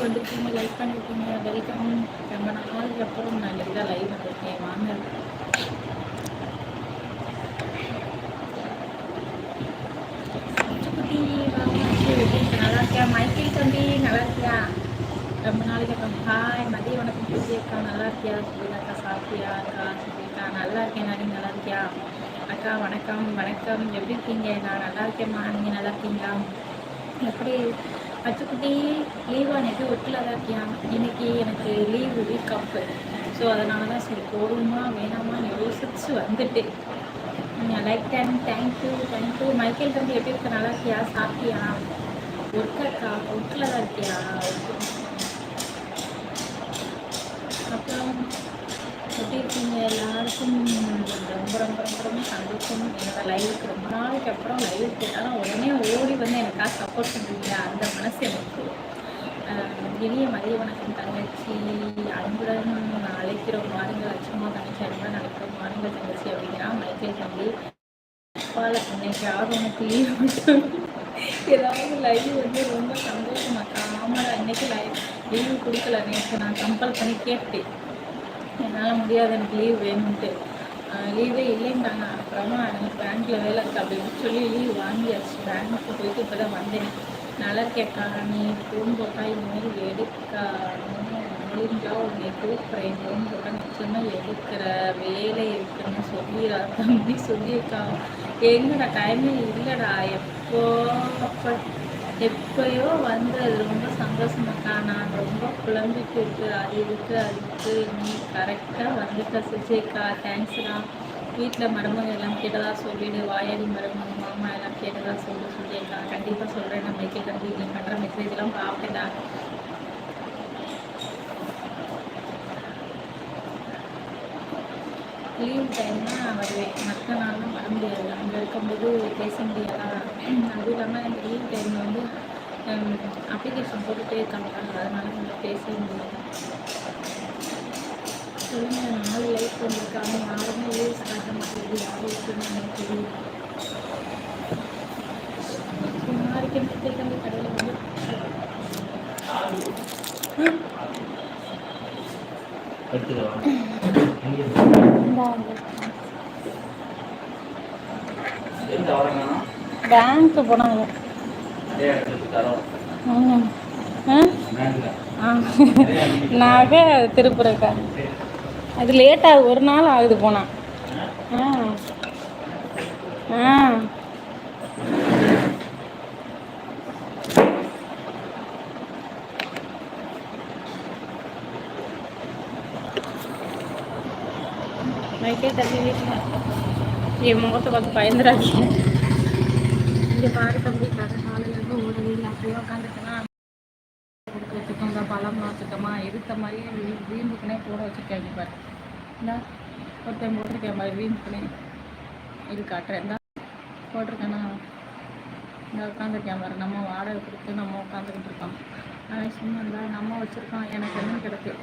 யாரும் வந்துருக்கீங்க லைக் பண்ணியிருக்கீங்க வெல்கம் ரொம்ப நாளைக்கு அப்புறம் நான் இங்கே லைவ் வந்திருக்கேன் வாங்க. நல்லா இருக்கியா? மைக்கேல் தம்பி நல்லா இருக்கியா? ரொம்ப நாளைக்கு அப்புறம் ஹாய் மதிய வணக்கம் பூஜை நல்லா இருக்கியா? சுபிதாக்கா சாப்பிட்டியா? அக்கா சுபிதா நல்லா இருக்கேன் நான் நல்லா இருக்கியா? அக்கா வணக்கம் வணக்கம். எப்படி இருக்கீங்க? நான் நல்லா இருக்கேம்மா. நீங்கள் நல்லா இருக்கீங்களா? எப்படி பச்சைக்குட்டி லீவா நேற்று ஒட்டில் தான் இருக்கியா இன்னைக்கு எனக்கு லீவு வீக் அப்பு ஸோ அதனால தான் சரி போடுமா வேணாமான்னு யோசிச்சு வந்துட்டு like time thank you thank you Michael தம்பி எப்படி இருக்க? நல்லா இருக்கியா? சாப்பிட்டியா? ஒர்க்கா ஒர்க்கில் தான் இருக்கியா? இருக்கீங்க. எல்லாருக்கும் ரொம்ப ரொம்ப ரொம்ப ரொம்ப சந்தோஷம். என்னோட லைவுக்கு ரொம்ப நாளைக்கு அப்புறம் லைவ் கேட்டாலும் உடனே ஓடி வந்து எனக்காக சப்போர்ட் பண்ணுறீங்க அந்த மனசு எனக்கு இனிய மதிய வணக்கம் தங்கச்சி அன்புடன் அழைக்கிறோம். வாருங்கள். லட்சுமா தங்கச்சி அன்புடன் அழைக்கிறோம். வாருங்கள் தங்கச்சி அப்படிங்கிறா மைக்கேல் தம்பி அப்பால இன்னைக்கு ஆர்வனுக்கு லீவ் மட்டும் ஏதாவது லைவ் வந்து ரொம்ப சந்தோஷமாக்கா ஆமாடா இன்னைக்கு லைவ் லீவு கொடுக்கல. நேற்று நான் கம்பல் பண்ணி கேட்டேன். என்னால் முடியாது எனக்கு லீவ் வேணும்ன்ட்டு. லீவே இல்லைன்றாங்க அப்புறமா எனக்கு பேங்க்கில் வேலை இருக்குது அப்படின்னு சொல்லி லீவ் வாங்கியாச்சு. பேங்க்கு போயிட்டு இப்போ தான் வந்தேன். நல்லா இருக்கேக்கா நீ ஃபோன் போட்டால் இனிமேல் எடுக்கா. முடிஞ்சா உன்னை கூப்பிட்றேன். ஃபோன் போட்டால் நிச்சயமாக எடுக்கிற வேலை இருக்குன்னு சொல்லிடா தம்பி. சொல்லியிருக்கா. எங்கடா டைமே இல்லைடா. எப்போ அப்போ எப்பயோ வந்து அது ரொம்ப சந்தோஷமாக்கா நான் ரொம்ப புலம்பிட்டு இருக்கு அது இருக்கு அது இருக்கு. நீ கரெக்டாக வந்துட்ட சுஜேக்கா தேங்க்ஸ்டா வீட்டில் மருமகள் எல்லாம் கேட்டதாக சொல்லிவிடு வாயாடி மருமகள் மாமா எல்லாம் கேட்டதாக சொல்லு சுஜேக்கா கண்டிப்பாக சொல்கிறேன் நம்ம மைக்கேல் தம்பி நீ பண்ணுற மெசேஜ்லாம் பார்ப்பேன்டா லீவ் டைம்னா வருவேன். மற்ற நாள்லாம் வர முடியாது. அங்கே இருக்கும்போது பேச முடியாதா? அதுவும் இல்லாமல் எனக்கு லீவ் டைமில் வந்து அப்ளிகேஷன் போட்டுகிட்டே இருக்காங்க அதனால கொஞ்சம் பேச முடியாது சொல்லுங்கள் நாலு லைஃப் வந்திருக்காங்க. யாருமே யூஸ் காட்ட மாட்டேங்குது யார் இருக்குன்னு எனக்கு தெரியல சும்மா இருக்க தம்பி கடையில் வந்து. பேங்க்கு போனாங்க. ம். ஆ? நகை திருப்புறக்கா அது லேட் ஆகுது ஒரு நாள் ஆகுது போனா. ஆ. ஆ. மைக்கே தள்ளி வீட்டில். என் முகத்தை பார்த்து பயந்துடாச்சு இங்கே பாரு தம்பி கடை காலையிலேருந்து ஒரு வீடு அப்படியே உட்காந்துட்டுனா கொடுத்து இந்த பழம் வச்சுக்கோமா எடுத்த மாதிரியே வீம்புக்குனே போட வச்சுருக்காங்க பாரு. இந்தா ஒருத்தன் போட்டிருக்கேன் பாரு வீம்புக்குனே இது காட்டுறேன். இந்த போட்டிருக்கேன்னா இந்த உட்காந்துருக்கேன் பாரு நம்ம வாடகை கொடுத்து நம்ம உட்காந்துக்கிட்டு இருக்கோம். ஆனால் சும்மா இருந்தால் நம்ம வச்சுருக்கோம். எனக்கு என்ன கிடக்கு.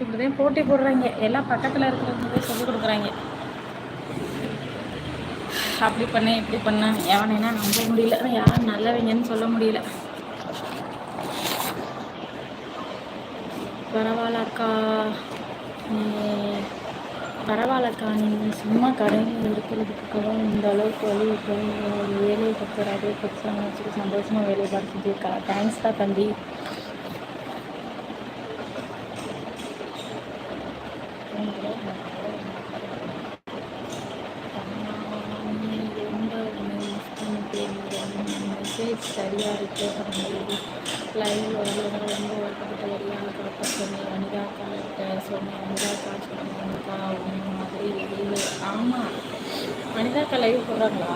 இப்படிதான் போட்டி போடுறாங்க. எல்லாம் பக்கத்தில் இருக்கிறவங்களே சொல்லிக் கொடுக்குறாங்க. அப்படி பண்ணேன் இப்படி பண்ணேன். எவனைனா நம்ப முடியல. யார் நல்லவங்கன்னு சொல்ல முடியல. பரவாயில்லக்கா. நீ பரவாயில்லக்கா. நீங்கள் சும்மா கடையில் இருக்கிறதுக்காக இந்த அளவுக்கு வழி ஒரு வேலையை கற்றுற அதே பிரச்சனை வச்சுட்டு சந்தோஷமாக வேலையை பார்த்துட்டு இருக்கா? தேங்க்ஸ் தான் தம்பி. மெசேஜ் சரியாக இருக்கு பண்ணுறது லைவ் வரலாம் ரொம்ப வருத்தப்பட்ட வரியாக கரெக்டாக சொன்னேன். வனிதா கிட்ட சொன்னேன். வனிதாக்கா சொன்னாங்கக்கா உன்ன மாதிரி லைவ் ஆமாம் வனிதாக்கா லைவ் போடுறாங்களா?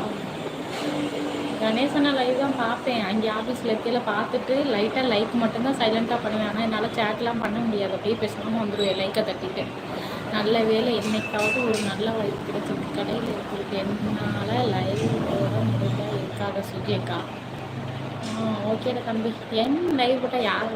கணேசனா லைவ் தான் பார்ப்பேன் அங்கே ஆஃபீஸில் இருக்கையில் பார்த்துட்டு லைட்டாக லைக் மட்டும்தான் சைலண்ட்டாக பண்ணுவேன். ஆனால் என்னால் சேட்லாம் பண்ண முடியாது. அப்படியே பேசாமல் வந்துடுவேன் லைக்கை தட்டிட்டு. நல்ல வேலை என்னைக்காவது ஒரு நல்ல வாய்ப்பு கிடைச்சிருக்கு கடையில் இருக்கிறது என்னால் லைவ் போட முடியல இருக்காத சுஜேக்கா ஓகேடா தம்பி. என் லைவ் போட்டால் யார்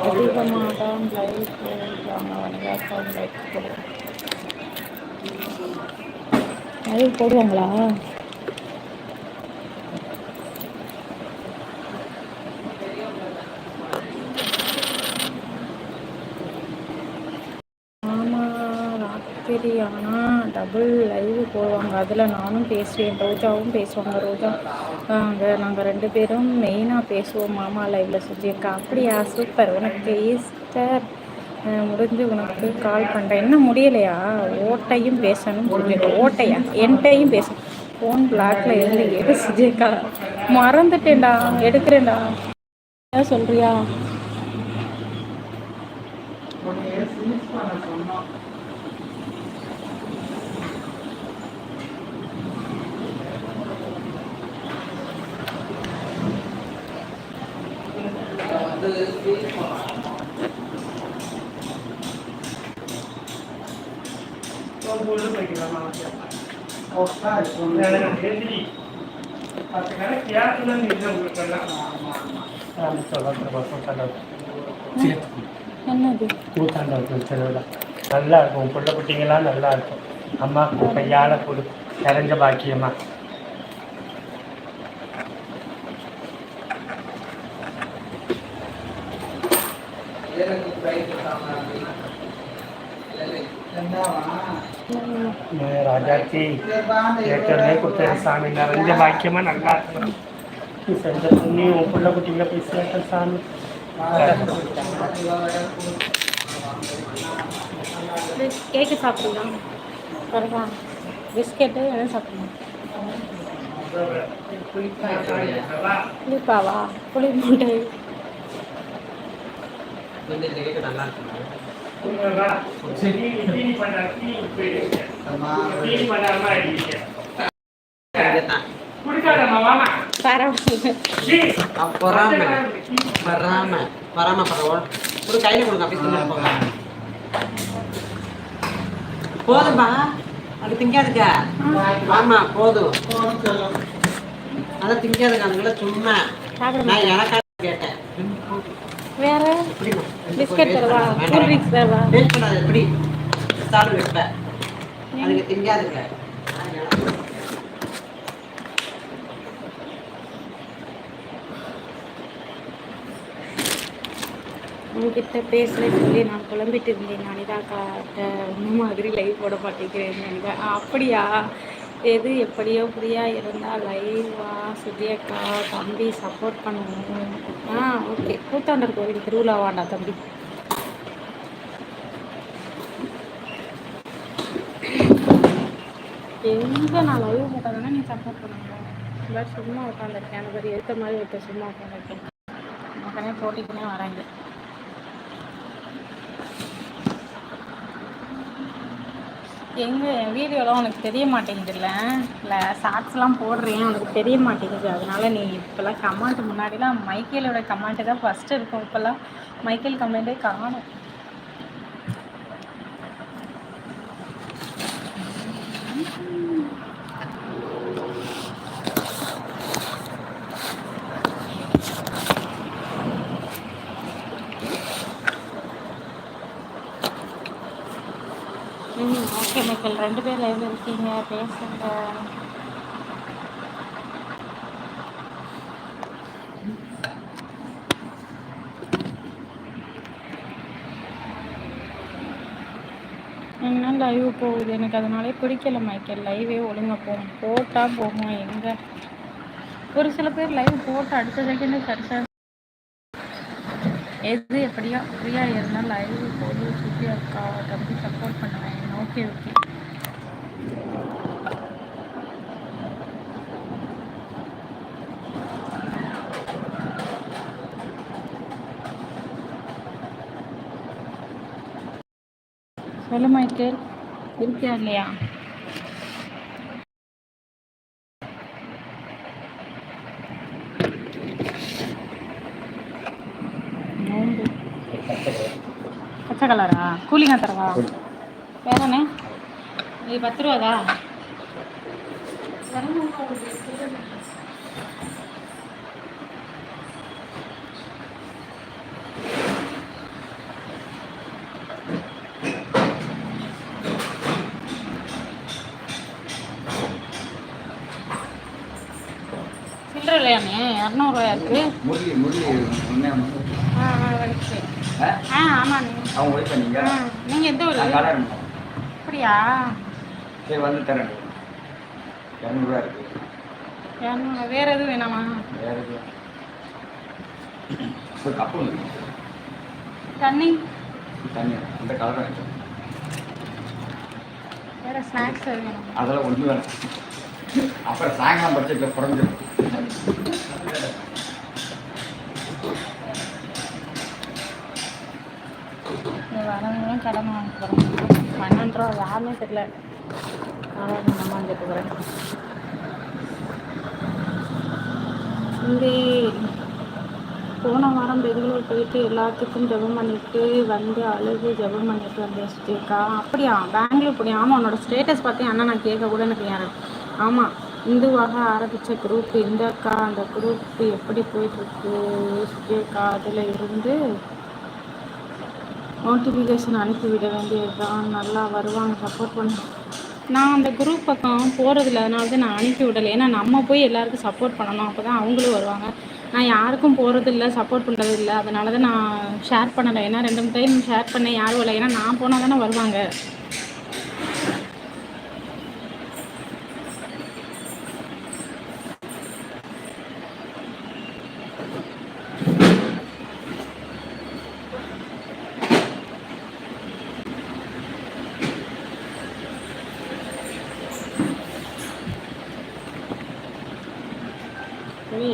அதிகமாக தான் லைக் போடுறாங்க வனிதாக்காவும் லைக் போடுவாங்க லைவ் போடுவாங்களா ஆமாம் ராத்திரி ஆனால் டபுள் லைவ் போடுவாங்க அதில் நானும் பேசுவேன் ரோஜாவும் பேசுவாங்க ரோஜா. அங்கே நாங்கள் ரெண்டு பேரும் மெயினாக பேசுவோம் மாமா லைவில் சொல்லியிருக்கா அப்படியா? சூப்பர் உனக்கு ஈஸ்டர் முடிஞ்சு உனக்கு கால் பண்ணுறேன் என்ன முடியலையா? ஓட்டையும் பேசணும் சொல்லிட்டு. ஓட்டையா? என்கிட்டையும் பேசணும் ஃபோன் பிளாக்ல இருந்து எடு சுஜேக்கா மறந்துட்டேன்டா. எடுக்கிறேன்டா. என்ன சொல்றியா? என்னது? நல்லா இருக்கும். புள்ள குட்டிங்கெல்லாம் நல்லா இருக்கும். அம்மாவுக்கு கையால கொடு. நிறைஞ்ச பாக்கியமா ராஜாச்சி ஏற்கனவே கொடுத்த சாமி நிறைஞ்ச பாக்கியமா நல்லா இருக்கணும் நீ செஞ்ச புண்ணியம் உன் புள்ள குட்டிங்களை போய் சேர்த்த சாமி கேக்கு சாப்பிடலாம் வரவா பிஸ்கெட்டு என்ன சாப்பிடலாம் புளிப்பாவா புளி மூட்டை பரவாயில்ல பொறாம வராம வராம பரவாயில்ல ஒரு கையில கொடுங்க அப்படி தின்னு போங்க போதும்பா அது திங்காதுக்க ஆமா போதும் அதான் திங்காதுங்க அதுங்கள சும்மா சாப்பிட நான் எனக்காக கேட்டேன் வேற பிஸ்கெட் தரவா கூல் ட்ரிங்க்ஸ் தரவா. வேஸ்ட் பண்ணாது எப்படி சாப்பிடு வைப்பேன் அதுங்க திங்காதுங்க அது எனக்கு. உங்ககிட்ட பேசுகிறேன்னு சொல்லி நான் புலம்பிட்டு இருந்தேன். அனிதாக்காட்ட இந்த மாதிரி லைவ் போட மாட்டேங்கிறேன் அப்படியா? எது எப்படியோ ஃப்ரீயா இருந்தால் லைவா சுதியக்கா தம்பி சப்போர்ட் பண்ணுவோம். ஆ ஓகே கூத்தாண்டர் கோவில் திருவிழாவாண்டா தம்பி. எங்கே நான் லைவ் போட்டாதானே நீ சப்போர்ட் பண்ணுவேன் இல்லை சும்மா உட்காந்துருக்கேன் அந்த மாதிரி எடுத்த மாதிரி இருக்க சும்மா உட்காந்துருக்கேன் உடனே போட்டிக்குன்னே வராங்க. எங்கே என் வீடியோலாம் உனக்கு தெரிய மாட்டேங்குதுல்ல? இல்லை ஷார்ட்ஸ்லாம் போடுறேன் உனக்கு தெரிய மாட்டேங்குது. அதனால நீ இப்போல்லாம் கமெண்ட் முன்னாடிலாம் மைக்கேலோட கமெண்ட்டு தான் ஃபஸ்ட்டு இருக்கும் இப்போல்லாம். மைக்கேல் கமெண்ட்டே காணும் ம் ஓகே மைக்கேல் ரெண்டு பேர் லைவ்ல இருக்கீங்க பேசுங்க. என்ன லைவ் போகுது? எனக்கு அதனாலே பிடிக்கல மைக்கேல். லைவே ஒழுங்காக போகும் போட்டால் போகும் எங்கே? ஒரு சில பேர் லைவ் போட்டு அடுத்த செகண்டே சரிசா எது எப்படியா ஃப்ரீயாக இருந்தால் லைவ் போது சுற்றி இருக்கா? தம்பி சப்போர்ட் பண்ணுவேன். ஓகே ஓகே சிஸ்டர் இருக்கா இல்லையா? பச்சை கலரா? கூலிங்கா தரவா வேற என்ன? இது பத்து ரூபாதா இரநூறுவாயா இருக்கு. முரளி முரளி ஆ ஆ வந்துச்சு ஆ? ஆ ஆமாண்ணே அவங்க ஒய்ஃபா நீங்க? ஆ நீங்கள் எந்த ஊர்? அப்படியா? சரி வந்து தரேன். இரநூறுவா இருக்கு. வேற எதுவும் வேணாமா? வேற எது ஒரு கப்பு ஒன்று தண்ணி? தண்ணி. அந்த கலர் வேற ஸ்நாக்ஸ் எதுவும் வேணாமா? அதெல்லாம் ஒன்று வேணும். அப்புறம் சாயங்காலம் பட்ஜெட்டில் குறைஞ்சிடும் இந்த வரவங்களும் கடன் வாங்க போகிறோம் பன்னெண்டு ரூபா யாருமே தெரியல. அதான் நம்ம வந்துட்டு போகிறேன் இங்கே போன வாரம் பெங்களூர் போயிட்டு எல்லாத்துக்கும் ஜெபம் பண்ணிட்டு வந்து அழுது ஜெபம் பண்ணிட்டு வந்தேன் ஸ்டேக்கா அப்படியா? பெங்களூர் போய் ஆமாம் உன்னோட ஸ்டேட்டஸ் பார்த்தேன். அண்ணா நான் கேட்க கூட எனக்கு யாரும் ஆமாம் இந்துவாக ஆரம்பித்த குரூப் இந்த அக்கா. அந்த குரூப் எப்படி போயிட்டுருக்கு ஸ்டேக்கா அதில் இருந்து நோட்டிஃபிகேஷன் அனுப்பிவிட வேண்டியதுதான். நல்லா வருவாங்க சப்போர்ட் பண்ண. நான் அந்த குரூப் பக்கம் போகிறதில்ல அதனால தான் நான் அனுப்பி விடலை. ஏன்னா நம்ம போய் எல்லாருக்கும் சப்போர்ட் பண்ணணும். அப்போ தான் அவங்களும் வருவாங்க. நான் யாருக்கும் போகிறதில்ல சப்போர்ட் பண்ணுறது இல்லை அதனால தான் நான் ஷேர் பண்ணலை. ஏன்னா ரெண்டு மூணு டைம் ஷேர் பண்ணேன் யாரும் இல்லை ஏன்னா நான் போனால் தானே வருவாங்க சரி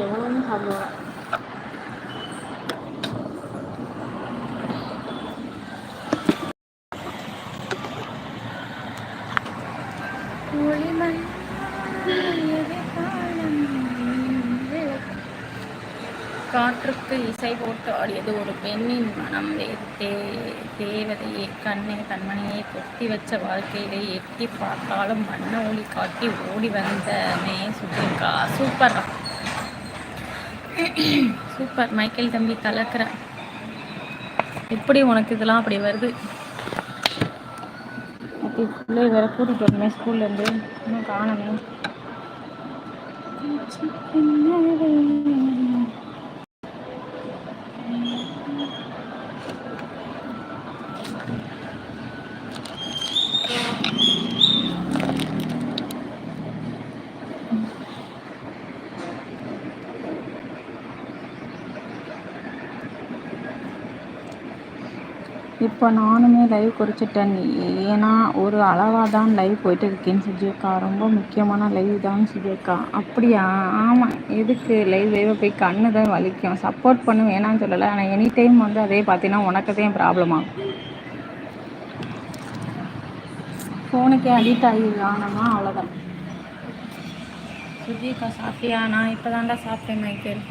பண்ணுவேன் காற்றுக்கு இசை போட்டு ஆடியது ஒரு பெண்ணின் மனம் வேத்தே. தேவதையே கண்ணே கண்மணியை கொத்தி வச்ச வாழ்க்கையிலே எட்டி பார்த்தாலும் வண்ண ஒளி காட்டி ஓடி வந்த மே சூப்பர் சூப்பர். மைக்கேல் தம்பி கலக்கிற எப்படி உனக்கு இதெல்லாம் அப்படி வருது? அப்படி பிள்ளை வேற கூட்டிகிட்டு வரணுமே ஸ்கூல்லேருந்து இன்னும் காணமே. இப்போ நானுமே லைவ் குறிச்சிட்டேன். ஏன்னா ஒரு அளவாக தான் லைவ் போயிட்டு இருக்கேன் சுஜியக்கா. ரொம்ப முக்கியமான லைவ் தான் சுஜியக்கா. அப்படியா? ஆமாம் எதுக்கு லைவ் லைவ் போய் கண்ணு தான் வலிக்கும். சப்போர்ட் பண்ணு வேணாம்னு சொல்லலை. ஆனால் எனி டைம் வந்து அதே பார்த்தீங்கன்னா உனக்கு தான் ப்ராப்ளமா ஃபோனுக்கே அடிக்ட் ஆகி அவ்வளோதான் சுஜிக்கா சாப்பிட்டியா? நான் இப்போ தான்டா சாப்பிட்டேன் மைக்கேல்.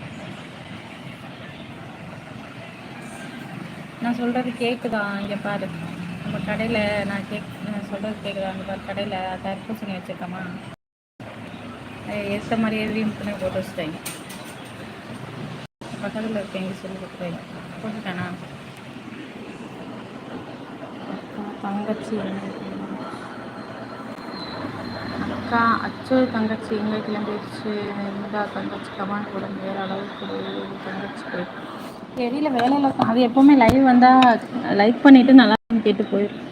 நான் சொல்கிறது கேட்குதா இங்கே பாரு. நம்ம கடையில் நான் கேக் நான் சொல்கிறது கேட்குதா அங்கே பாரு கடையில் தர்பூசணி வச்சுருக்கோமா. ஏற்ற மாதிரி எதுலையும் பண்ணி போட்டு வச்சுட்டாங்க. பக்கத்தில் இருக்கேங்க சொல்லி கொடுக்குறேன் போட்டுட்டானா? அக்கா தங்கச்சி அக்கா அச்சோ தங்கச்சி எங்கே கிளம்பிடுச்சு? இருந்தால் தங்கச்சி கமான் போடுங்க வேறு அளவுக்கு தங்கச்சி போயிட்டு தெரியல வேலையில் அது எப்போவுமே லைவ் வந்தால் லைக் பண்ணிவிட்டு நல்லா கேட்டு போயிடும்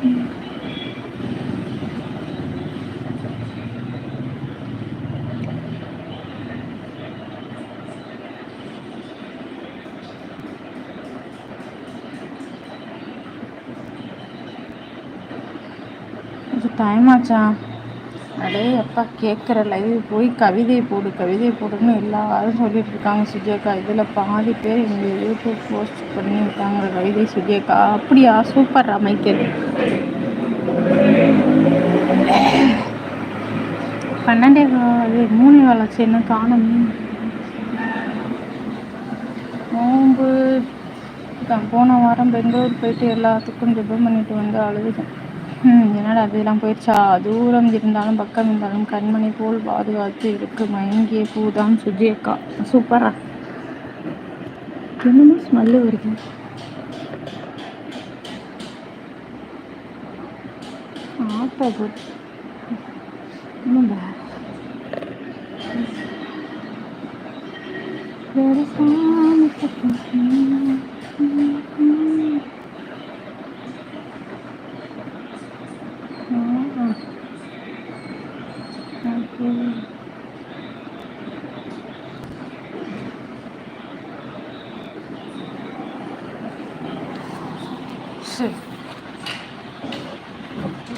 இது டைம் ஆச்சா? அடே அப்பா கேட்குற லைவ் போய் கவிதை போடு கவிதை போடுன்னு எல்லாரும் சொல்லிட்டு இருக்காங்க சுஜேக்கா இதில் பாதி பேர் எங்கள் யூடியூப் போஸ்ட் பண்ணியிருக்காங்க கவிதை சுஜேக்கா அப்படியா? சூப்பர் அமைக்கல் பன்னெண்டே கால் மூணு வளர்ச்சி என்ன காணுமே? நோம்பு. தான் போன வாரம் பெங்களூர் போயிட்டு எல்லாத்துக்கும் ஜெபம் பண்ணிட்டு வந்து அழுதுட்டேன். என்னடா அதெல்லாம் போயிடுச்சா? தூரம் இருந்தாலும் பக்கம் இருந்தாலும் கண்மணி போல் பாதுகாத்து இருக்கு. மயங்கிய பூதான் சுஜி அக்கா சூப்பரா என்னமோ ஸ்மெல்லு வருது. ஆட்டோ வேற சாமி பக்கம். ஆ. ஓகே. சரி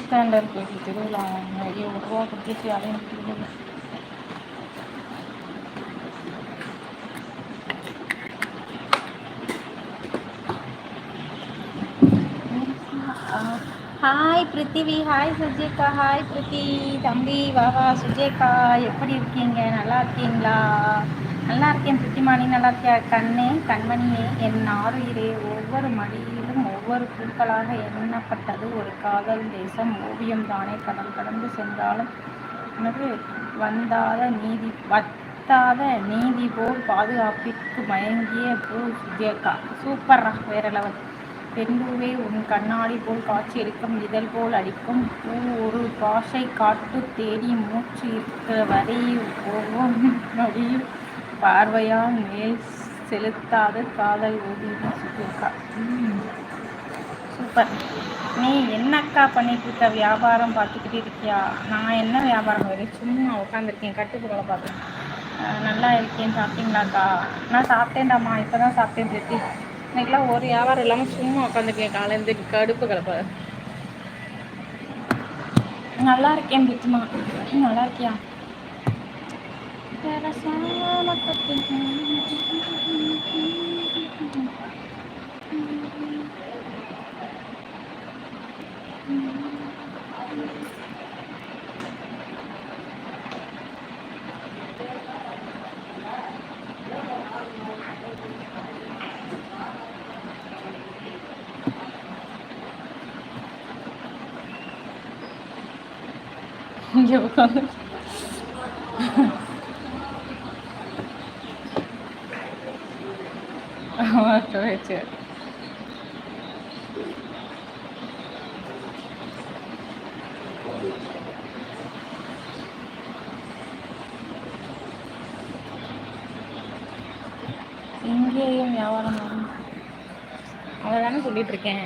ஸ்டாண்டர்ட் போயிட்டு திருவிழா நிறைய ஒரு ரூபா hi Prithvi hi Sujeka hi Prithvi தம்பி வாவா சுஜேகா எப்படி இருக்கீங்க? நல்லா இருக்கீங்களா? நல்லா இருக்கேன் பிருத்திமானி நல்லா இருக்கியா? கண்ணே கண்மணியே என் ஆறுயிரே ஒவ்வொரு மடியிலும் ஒவ்வொரு பூக்களாக எண்ணப்பட்டது. ஒரு காதல் தேசம் ஓவியம் தானே. கடல் கடந்து சென்றாலும் வந்தாத நீதி வத்தாத நீதி போல் பாதுகாப்பிற்கு மயங்கிய பூ சுஜேகா சூப்பர்ரா வேற லெவல் பெண்பூவே உன் கண்ணாடி போல் காட்சியளிக்கும் இதழ் போல் அடிக்கும். பூ ஒரு பாஷை காட்டு தேடி மூச்சு இருக்கிற வரை ஒவ்வொரு நொடியும் பார்வையால் மேல் செலுத்தாத காதல் ஓவியம் சுஜேகா சூப்பர் நீ என்னக்கா பண்ணிட்டு இருக்க? வியாபாரம் பார்த்துக்கிட்டே இருக்கியா? நான் என்ன வியாபாரம் வரையும் சும்மா உட்காந்துருக்கேன் கட்டுப்புகளை பார்க்குறேன் நல்லா இருக்கேன் சாப்பிட்டீங்களாக்கா? நான் சாப்பிட்டேன்டாம்மா இப்போ தான் சாப்பிட்டேன் திருத்தி இன்னைக்கெல்லாம் ஒரு வியாபாரம் இல்லாமல் சும்மா உட்காந்துருக்கேன் காலையிலேருந்து கடுப்பு கலப்பா. நல்லா இருக்கேன் திருச்சிமா நல்லா இருக்கியா? இங்கே உட்காந்து சரி சரி இங்கேயும் வியாபாரம் ஆகும். அதை சொல்லிட்டு இருக்கேன்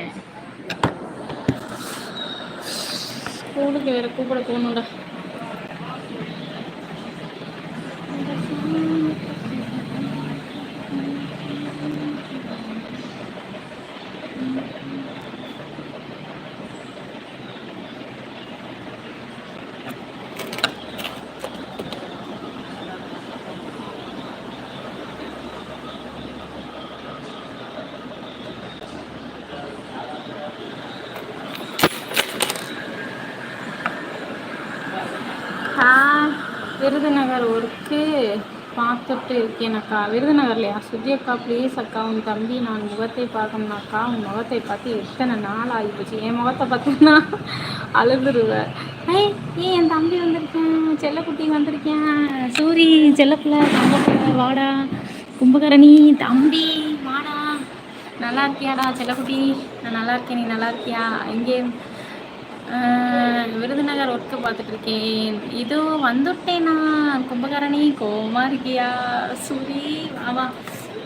ஸ்கூலுக்கு வேற கூப்பிட போகணும்டா ஆ விருதுநகர் ஒர்க்கு பார்த்துட்டு இருக்கேன் அக்கா விருதுநகர்லையா? சுஜி அக்கா ப்ளீஸ் அக்கா உன் தம்பி நான் முகத்தை பார்க்கணும்னாக்கா உன் முகத்தை பார்த்து எத்தனை நாள் ஆகிப்போச்சு என் முகத்தை பார்த்தீங்கன்னா அழுதுருவேன். ஏய் ஏன் என் தம்பி வந்திருக்கேன்? செல்லக்குட்டி வந்திருக்கேன். சூரி செல்லப்பிள்ள தம்பப்பிள்ள வாடா. கும்பகரணி தம்பி வாடா. நல்லா இருக்கியாடா செல்லக்குட்டி? நான் நல்லா இருக்கேன் நீ நல்லா இருக்கியா? எங்கே? விருதுநகர் ஒர்க்கு பார்த்துட்டு இருக்கேன். இதோ வந்துட்டேனா கும்பகரணி கோவமா இருக்கியா சூரி ஆமா.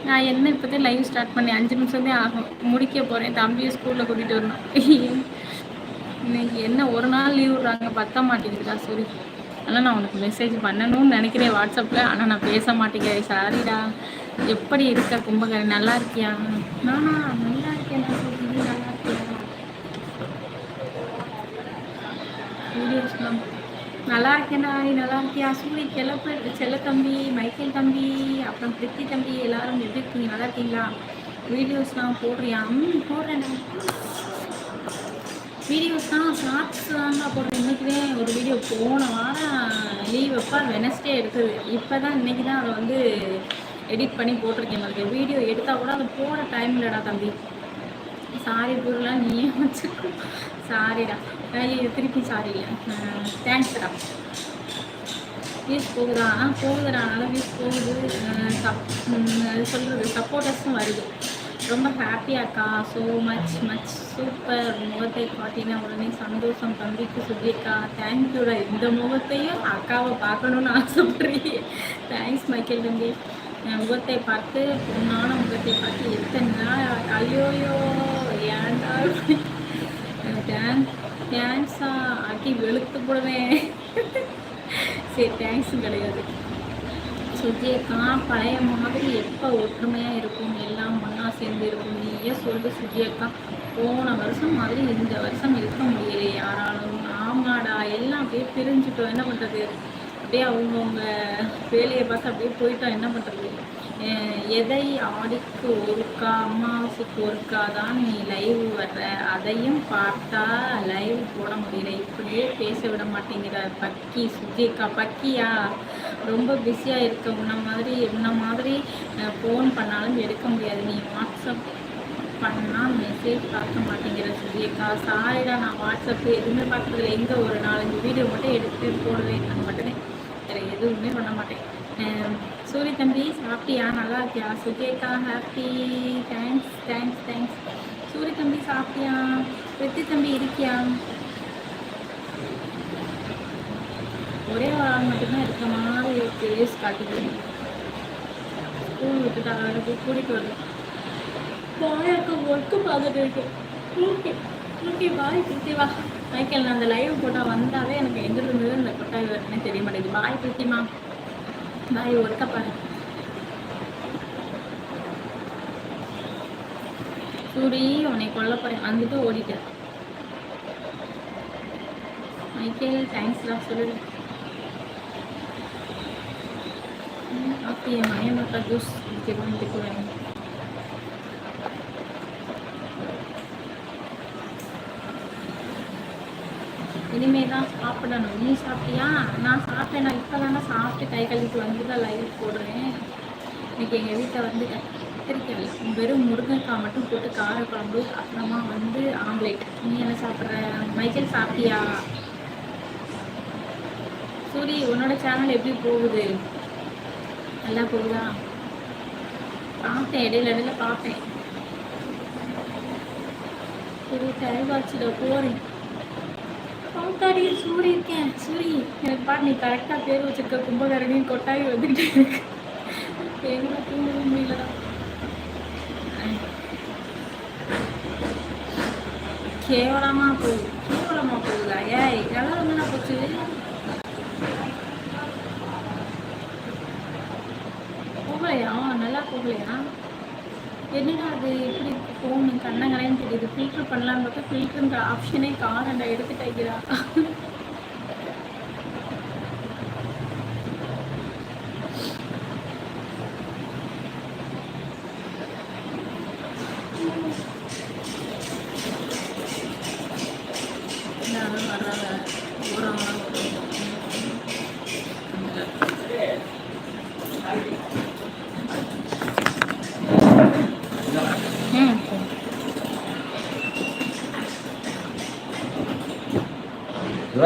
நான் என்ன இப்போதான் லைவ் ஸ்டார்ட் பண்ணேன் அஞ்சு நிமிஷம்தான் ஆகும். முடிக்க போகிறேன் தம்பியை ஸ்கூலில் கூட்டிகிட்டு வரணும். இன்னைக்கு என்ன ஒரு நாள் லீவ் விட்றாங்க பத்த மாட்டேங்குதுடா சூரி. ஆனால் நான் உனக்கு மெசேஜ் பண்ணணும்னு நினைக்கிறேன் வாட்ஸ்அப்பில் ஆனால் நான் பேச மாட்டேங்கிறேன். சாரிடா எப்படி இருக்க கும்பகரணி? நல்லா இருக்கியா? நானா நல்லா இருக்கேன் சூரி நீ நல்லா இருக்கியா வீடியோஸ்லாம் நல்லா இருக்கேன்டா நீ நல்லா இருக்கியா? சூரிய செல்லப்ப செல்ல தம்பி மைக்கேல் தம்பி அப்புறம் பிரித்தி தம்பி எல்லாரும் எப்படி இருக்கீங்க? நல்லா இருக்கீங்களா? வீடியோஸ்லாம் போடுறியா? ம் போடுறேன்டா வீடியோஸ்லாம் ஷார்ட்ஸ் தான் போடுறேன். இன்றைக்கி ஒரு வீடியோ. போன வாரம் லீவ் அப்போ வெனஸ்டே எடுத்தது. இப்போ தான் இன்றைக்கி தான் அதை வந்து எடிட் பண்ணி போட்டிருக்கேன். உங்களுக்கு வீடியோ எடுத்தால் கூட அது போட டைம் இல்லைடா தம்பி. சாரி பொருளாக நீயே வச்சுக்கோ. சாரிடா. ஐயோ திருப்பி சாரி இல்லை. தேங்க்ஸ்டா வியூஸ் போகுதா? ஆனால் போகுதுடா. அதனால் வியூஸ் போகுது. சப் அது சொல்கிறது சப்போர்ட்டர்ஸும் வருது. ரொம்ப ஹாப்பியாக்கா ஸோ மச் மச் சூப்பர் முகத்தை பார்த்தீங்கன்னா உடனே சந்தோஷம் தம்பிக்கு சொல்லியிருக்கா. தேங்க்யூடா இந்த முகத்தையும் அக்காவை பார்க்கணுன்னு ஆசைப்படுறீங்க தேங்க்ஸ் மைக்கேல் தம்பி. என் முகத்தை பார்த்து பொண்ணான முகத்தை பார்த்து எத்தனை நாள்? ஐயோயோ ஏன்டா தேங்க்ஸ் தேங்க்ஸா ஆக்கி வெளுத்து போடுவேன் சரி தேங்க்ஸும் கிடையாது சுஜியக்கா பழைய மாதிரி எப்போ ஒற்றுமையாக இருக்கும் எல்லாம் ஒன்றா சேர்ந்து இருக்கும் நீயே சொல்லு சுஜியக்கா போன வருஷம் மாதிரி இந்த வருஷம் இருக்க முடியல யாராலும் ஆமாடா எல்லாம் அப்படியே பிரிஞ்சுட்டோம் என்ன பண்ணுறது அப்படியே அவங்கவுங்க வேலையை பார்த்து அப்படியே போயிட்டோம் என்ன பண்ணுறது எதை ஆடிக்கு ஒருக்கா அமாவாசைக்கு ஒருக்கா தான் நீ லைவ் வர்ற? அதையும் பார்த்தா லைவ் போட முடியல. இப்படியே பேச விட மாட்டேங்கிறார் பக்கி சுஜிக்கா பக்கியா ரொம்ப பிஸியாக இருக்க. உன்ன மாதிரி உன்ன மாதிரி ஃபோன் பண்ணாலும் எடுக்க முடியாது. நீ வாட்ஸ்அப் பண்ணால் மெசேஜ் பார்க்க மாட்டேங்கிற சுஜிக்கா சாரிடா நான் வாட்ஸ்அப் எதுவுமே பார்க்கறதில்ல. எங்கே ஒரு நாலஞ்சு வீடியோ மட்டும் எடுத்து போடுவேன். அது மட்டுமே. வேறு எதுவுமே பண்ண மாட்டேன். சூரி தம்பி சாப்பிட்டியா? நல்லா இருக்கியா? Sujekka happy thanks thanks thanks Soori தம்பி சாப்பிட்டியா? வெத்தி தம்பி இருக்கியா? ஒரே ஒரு ஆள் மட்டும்தான் இருக்கிற மாதிரி ஃபேஸ் காட்டுது ஸ்கூல் விட்டுட்டு அவருக்கு போய் கூட்டிகிட்டு வருது ஒர்க்கு பார்த்துட்டு இருக்கு ஓகே ஓகே பாய் பிரித்தி வா. மைக்கேல் நான் அந்த லைவ் போட்டால் வந்தாவே எனக்கு எங்கிருந்து இந்த கொட்டாய் வருதுன்னு தெரிய மாட்டேங்குது. பாய் பிரித்திமா நான் ஒர்க்கை பாரு சூரி உன்னை கொல்ல போறேன். வந்துட்டு ஓடிட்டேன் மைக்கேல் தேங்க்ஸ்டா சொல்லுடு ஓகே மணியமக்கா ஜூஸ் குடிக்கிறோம் குடிக்கிறேன் இனிமே தான் சாப்பிடணும். நீ சாப்பிட்டியா? நான் சாப்பிட்டேன் நான் இப்போ தானே சாப்பிட்டு கை கழுவிட்டு வந்து தான் லைவ் போடுறேன். இன்றைக்கி எங்கள் வீட்டில் வந்து கத்திரிக்காய் வெறும் முருங்கைக்காய் மட்டும் போட்டு காரக்குழம்பு அப்புறமா வந்து ஆம்லேட். நீ என்ன சாப்பிட்ற? மைக்கேல் சாப்பிட்டியா? சூரி உன்னோட சேனல் எப்படி போகுது? நல்லா போகுதா? பார்த்தேன் இடையில இடையில பார்ப்பேன் சரி டைம் ஆச்சுடா போகிறேன் பவுத்தாடி சூரி இருக்கேன் சூரி எனக்கு பாட்டு நீ கரெக்டாக பேர் வச்சிருக்க கும்பகரணியும் கொட்டாய் வந்துக்கிட்டே இருக்கு. எங்களை தூங்கவே முடியலடா கேவலமா போகுது கேவலமா போகுதா? ஏய் நல்லா இருந்தா போச்சு? போகலையா? நல்லா போகலையா? என்னடா அது எப்படி ஃபோன் கண்ணங்களையும் தெரியுது? ஃபில்டர் பண்ணலான்னு பார்த்தா ஃபில்டருங்கிற ஆப்ஷனே காரண்டா எடுத்துட்டாக்கிறா எல்லாரும்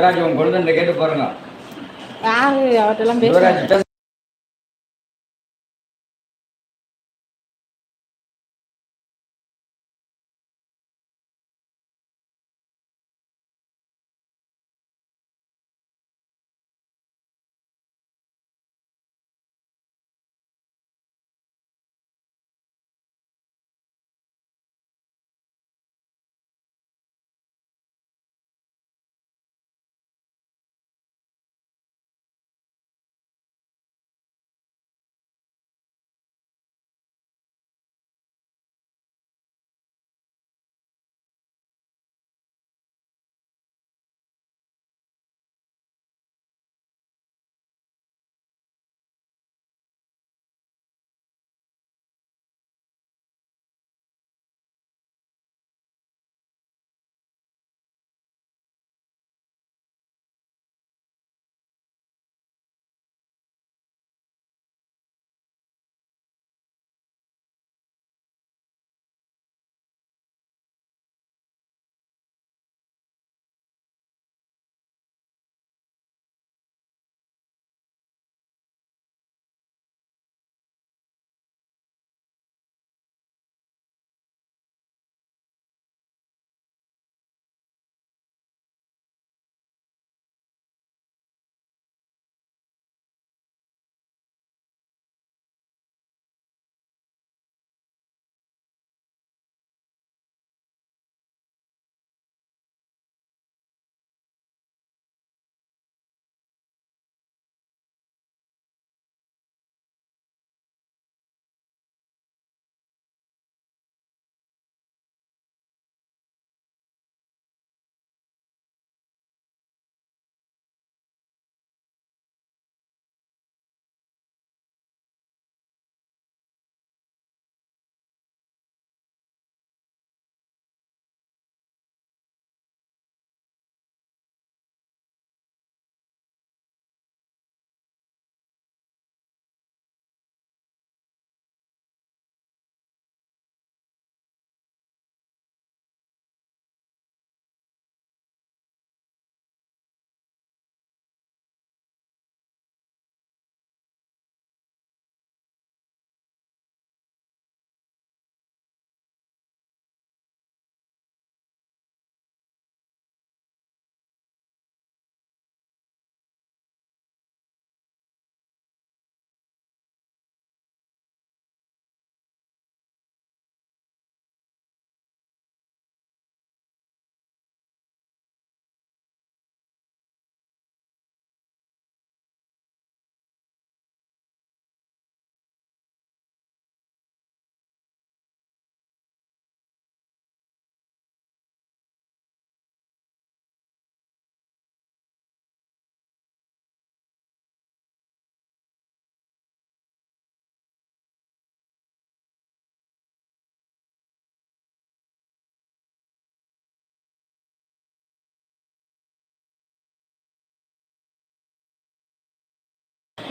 யுவராஜ் உங்க கொண்டு கேட்டு பாருங்க யாரு? அவர்கிட்டலாம் பேச யுவராஜ்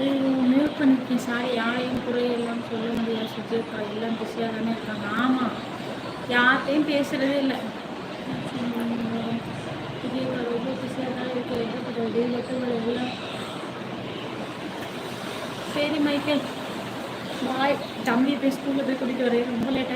பேச மியூட் பண்ணிருக்கேன் சாரி யாரையும் குறையெல்லாம் சொல்ல முடியாது. சுஜித்ரா எல்லாம் பிஸியாக தானே இருக்காங்க. ஆமாம் யார்கிட்டையும் பேசுகிறதே இல்லை. சுஜித்ரா ரொம்ப பிஸியாக தான் இருக்கு. எப்படி லெட்டர்கள் எல்லாம் சரி மைக்கேல். பாய். தம்பி போய் ஸ்கூலில் போய் கூட்டிகிட்டு வரேன். ரொம்ப லேட்